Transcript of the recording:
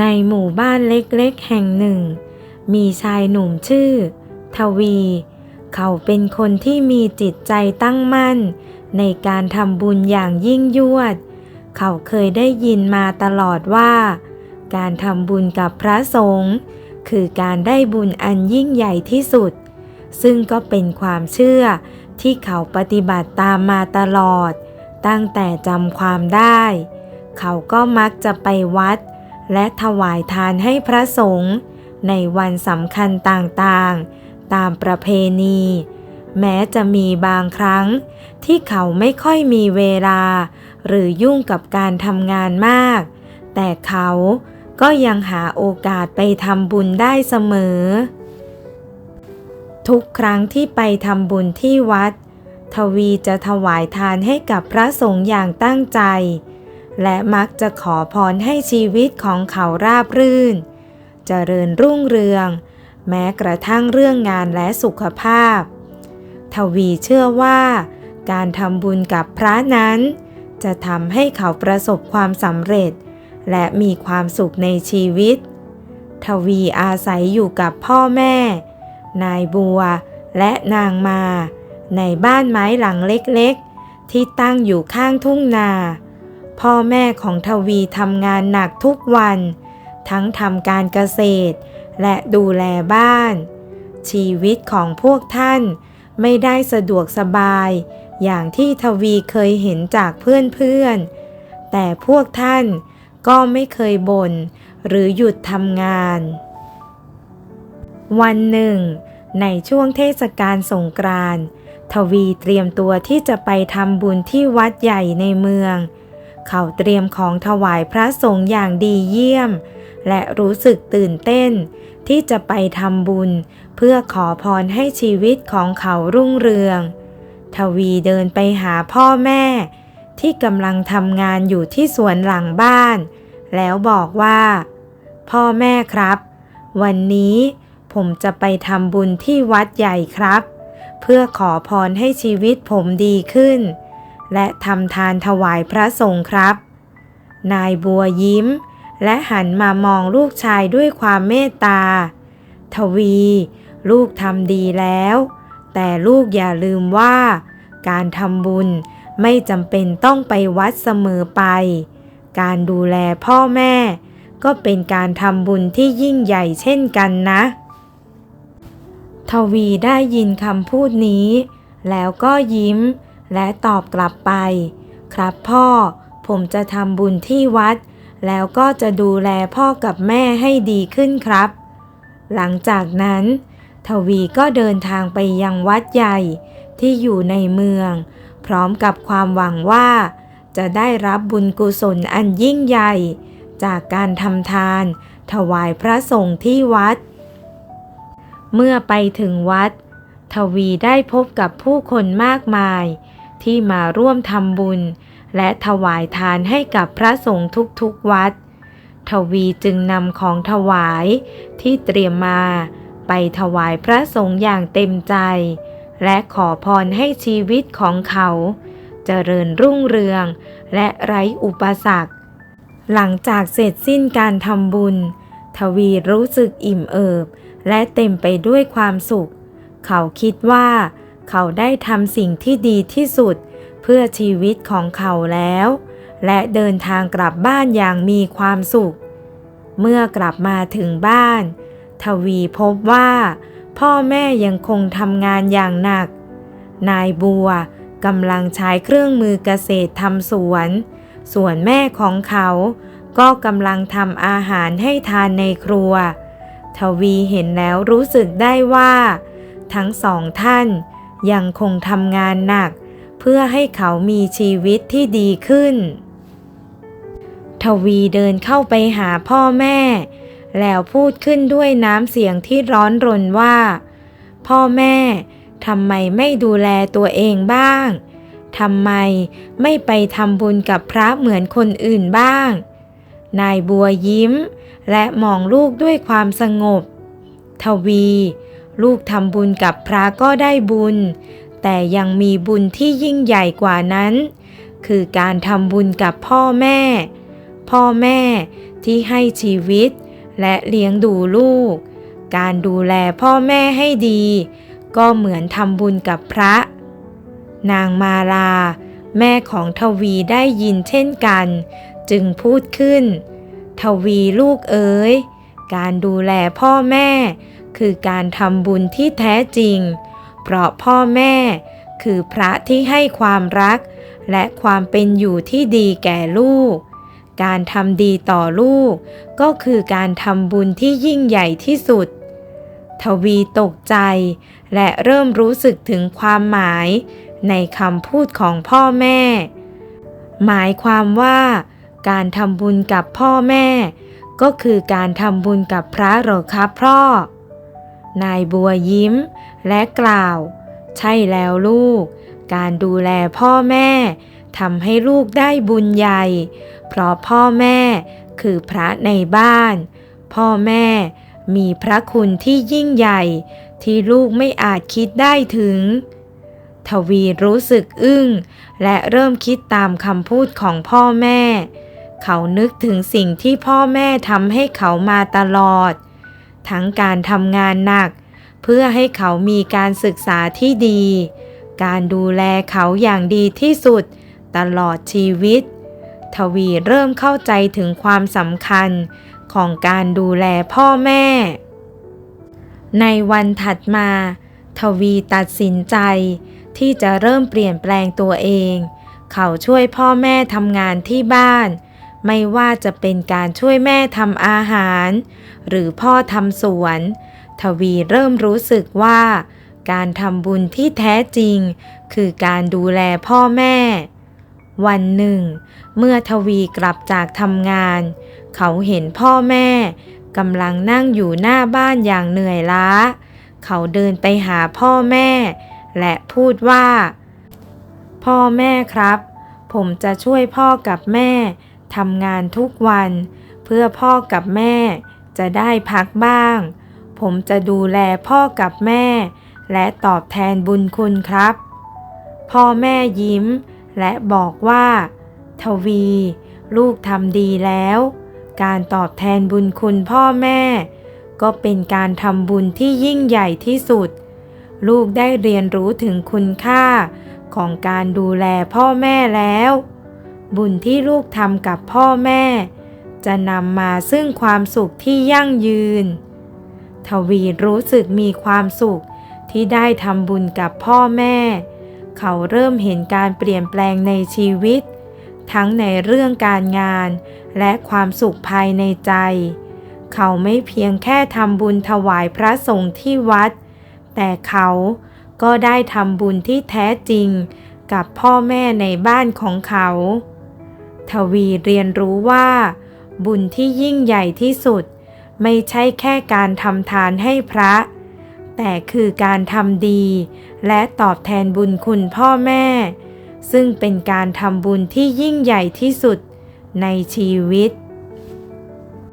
ในหมู่บ้านเล็กๆแห่งหนึ่ง มีชายหนุ่มชื่อ ทวี เขาเป็นคนที่มีจิตใจตั้งมั่น ในการทำบุญอย่างยิ่งยวด เขาเคยได้ยินมาตลอดว่า การทำบุญกับพระสงฆ์คือการได้บุญอันยิ่งใหญ่ที่สุด ซึ่งก็เป็นความเชื่อที่เขาปฏิบัติตามมาตลอด ตั้งแต่จำความได้ เขาก็มักจะไปวัด และถวายทานให้พระสงฆ์ในวันสำคัญต่างๆ ตามประเพณี แม้จะมีบางครั้งที่เขาไม่ค่อยมีเวลา หรือยุ่งกับการทำงานมาก แต่เขาก็ยังหาโอกาสไปทำบุญได้เสมอ ทุกครั้งที่ไปทำบุญที่วัด ทวีจะถวายทานให้กับพระสงฆ์อย่างตั้งใจ และมักจะขอพรให้ชีวิตของเขาราบรื่นเจริญรุ่งเรือง แม้กระทั่งเรื่องงานและสุขภาพ ทวีเชื่อว่า การทำบุญกับพระนั้น จะทำให้เขาประสบความสำเร็จ และมีความสุขในชีวิต ทวีอาศัยอยู่กับพ่อแม่ นายบัวและนางมา ในบ้านไม้หลังเล็กๆ ที่ตั้งอยู่ข้างทุ่งนา พ่อแม่ของทวีทำงานหนักทุกวัน ทั้งทำการเกษตร และดูแลบ้าน ชีวิตของพวกท่านไม่ได้สะดวกสบาย อย่างที่ทวีเคยเห็นจากเพื่อนๆ แต่พวกท่านก็ไม่เคยบ่นหรือหยุดทำงาน วันหนึ่ง ในช่วงเทศกาลสงกรานต์ทวีเตรียมตัวที่จะไปทำบุญที่วัดใหญ่ในเมือง เขาเตรียมของถวายพระสงฆ์อย่างดีเยี่ยม และรู้สึกตื่นเต้น ที่จะไปทำบุญ เพื่อขอพรให้ชีวิตของเขารุ่งเรือง ทวีเดินไปหาพ่อแม่ ที่กำลังทำงานอยู่ที่สวนหลังบ้าน แล้วบอกว่า พ่อแม่ครับ วันนี้ผมจะไปทำบุญที่วัดใหญ่ครับ เพื่อขอพรให้ชีวิตผมดีขึ้น และทำทานถวายพระสงฆ์ครับ นายบัวยิ้ม และหันมามองลูกชายด้วยความเมตตา ทวี ลูกทำดีแล้ว แต่ลูกอย่าลืมว่า การทำบุญไม่จำเป็นต้องไปวัดเสมอไป การดูแลพ่อแม่ ก็เป็นการทำบุญที่ยิ่งใหญ่เช่นกันนะ ทวีได้ยินคำพูดนี้ แล้วก็ยิ้ม และตอบกลับไป ครับพ่อ ผมจะทำบุญที่วัด แล้วก็จะดูแลพ่อกับแม่ให้ดีขึ้นครับ หลังจากนั้น ทวีก็เดินทางไปยังวัดใหญ่ที่อยู่ในเมือง พร้อมกับความหวังว่า จะได้รับบุญกุศลอันยิ่งใหญ่ จากการทำทาน ถวายพระสงฆ์ที่วัด เมื่อไปถึงวัด ทวีได้พบกับผู้คนมากมาย ที่มาร่วมทำบุญ และถวายทานให้กับพระสงฆ์ทุกๆวัด ทวีจึงนำของถวายที่เตรียมมาไปถวายพระสงฆ์อย่างเต็มใจ และขอพรให้ชีวิตของเขาเจริญรุ่งเรืองและไร้อุปสรรค หลังจากเสร็จสิ้นการทำบุญ ทวีรู้สึกอิ่มเอิบ และเต็มไปด้วยความสุข เขาคิดว่า เขาได้ทำสิ่งที่ดีที่สุด เพื่อชีวิตของเขาแล้ว และเดินทางกลับบ้านอย่างมีความสุข เมื่อกลับมาถึงบ้าน ทวีพบว่า พ่อแม่ยังคงทำงานอย่างหนัก นายบัวกำลังใช้เครื่องมือเกษตรทำสวน ส่วนแม่ของเขาก็กำลังทำอาหารให้ทานในครัว ทวีเห็นแล้วรู้สึกได้ว่า ทั้งสองท่าน ยังคงทำงานหนัก เพื่อให้เขามีชีวิตที่ดีขึ้น ทวีเดินเข้าไปหาพ่อแม่ แล้วพูดขึ้นด้วยน้ำเสียงที่ร้อนรนว่า พ่อแม่ทำไมไม่ดูแลตัวเองบ้างทำไมไม่ไปทำบุญกับพระเหมือนคนอื่นบ้าง นายบัวยิ้ม และมองลูกด้วยความสงบ ทวี ลูกทำบุญกับพระก็ได้บุญ แต่ยังมีบุญที่ยิ่งใหญ่กว่านั้น คือการทำบุญกับพ่อแม่ พ่อแม่ที่ให้ชีวิตและเลี้ยงดูลูก การดูแลพ่อแม่ให้ดี ก็เหมือนทำบุญกับพระ นางมาลา แม่ของทวีได้ยินเช่นกัน จึงพูดขึ้น ทวีลูกเอ๋ย การดูแลพ่อแม่ คือการทำบุญที่แท้จริง เพราะพ่อแม่คือพระที่ให้ความรัก และความเป็นอยู่ที่ดีแก่ลูก การทำดีต่อลูก ก็คือการทำบุญที่ยิ่งใหญ่ที่สุด ทวีตกใจ และเริ่มรู้สึกถึงความหมาย ในคำพูดของพ่อแม่ หมายความว่าการทำบุญกับพ่อแม่ ก็คือการทำบุญกับพระเหรอครับพ่อ นายบัวยิ้ม และกล่าว ใช่แล้วลูก การดูแลพ่อแม่ทำให้ลูกได้บุญใหญ่ เพราะพ่อแม่คือพระในบ้าน พ่อแม่มีพระคุณที่ยิ่งใหญ่ ที่ลูกไม่อาจคิดได้ถึง ทวีรู้สึกอึ้ง และเริ่มคิดตามคำพูดของพ่อแม่ เขานึกถึงสิ่งที่พ่อแม่ทำให้เขามาตลอด ทั้งการทำงานหนัก เพื่อให้เขามีการศึกษาที่ดี การดูแลเขาอย่างดีที่สุด ตลอดชีวิต ทวีเริ่มเข้าใจถึงความสำคัญของการดูแลพ่อแม่ ในวันถัดมา ทวีตัดสินใจ ที่จะเริ่มเปลี่ยนแปลงตัวเอง เขาช่วยพ่อแม่ทำงานที่บ้าน ไม่ว่าจะเป็นการช่วยแม่ทำอาหาร หรือพ่อทำสวน ทวีเริ่มรู้สึกว่า การทำบุญที่แท้จริง คือการดูแลพ่อแม่ วันหนึ่ง เมื่อทวีกลับจากทำงาน เขาเห็นพ่อแม่กำลังนั่งอยู่หน้าบ้านอย่างเหนื่อยล้า เขาเดินไปหาพ่อแม่ และพูดว่า พ่อแม่ครับ ผมจะช่วยพ่อกับแม่ ทำงานทุกวัน เพื่อพ่อกับแม่จะได้พักบ้าง ผมจะดูแลพ่อกับแม่ และตอบแทนบุญคุณครับ พ่อแม่ยิ้ม และบอกว่า ทวี ลูกทำดีแล้ว การตอบแทนบุญคุณพ่อแม่ ก็เป็นการทำบุญที่ยิ่งใหญ่ที่สุด ลูกได้เรียนรู้ถึงคุณค่าของการดูแลพ่อแม่แล้ว บุญที่ลูกทำกับพ่อแม่ จะนำมาซึ่งความสุขที่ยั่งยืน ทวีรู้สึกมีความสุขที่ได้ทำบุญกับพ่อแม่ เขาเริ่มเห็นการเปลี่ยนแปลงในชีวิต ทั้งในเรื่องการงานและความสุขภายในใจ เขาไม่เพียงแค่ทำบุญถวายพระสงฆ์ที่วัด แต่เขาก็ได้ทำบุญที่แท้จริงกับพ่อแม่ในบ้านของเขา ทวีเรียนรู้ว่า บุญที่ยิ่งใหญ่ที่สุด ไม่ใช่แค่การทำทานให้พระ แต่คือการทำดี และตอบแทนบุญคุณพ่อแม่ ซึ่งเป็นการทำบุญที่ยิ่งใหญ่ที่สุดในชีวิต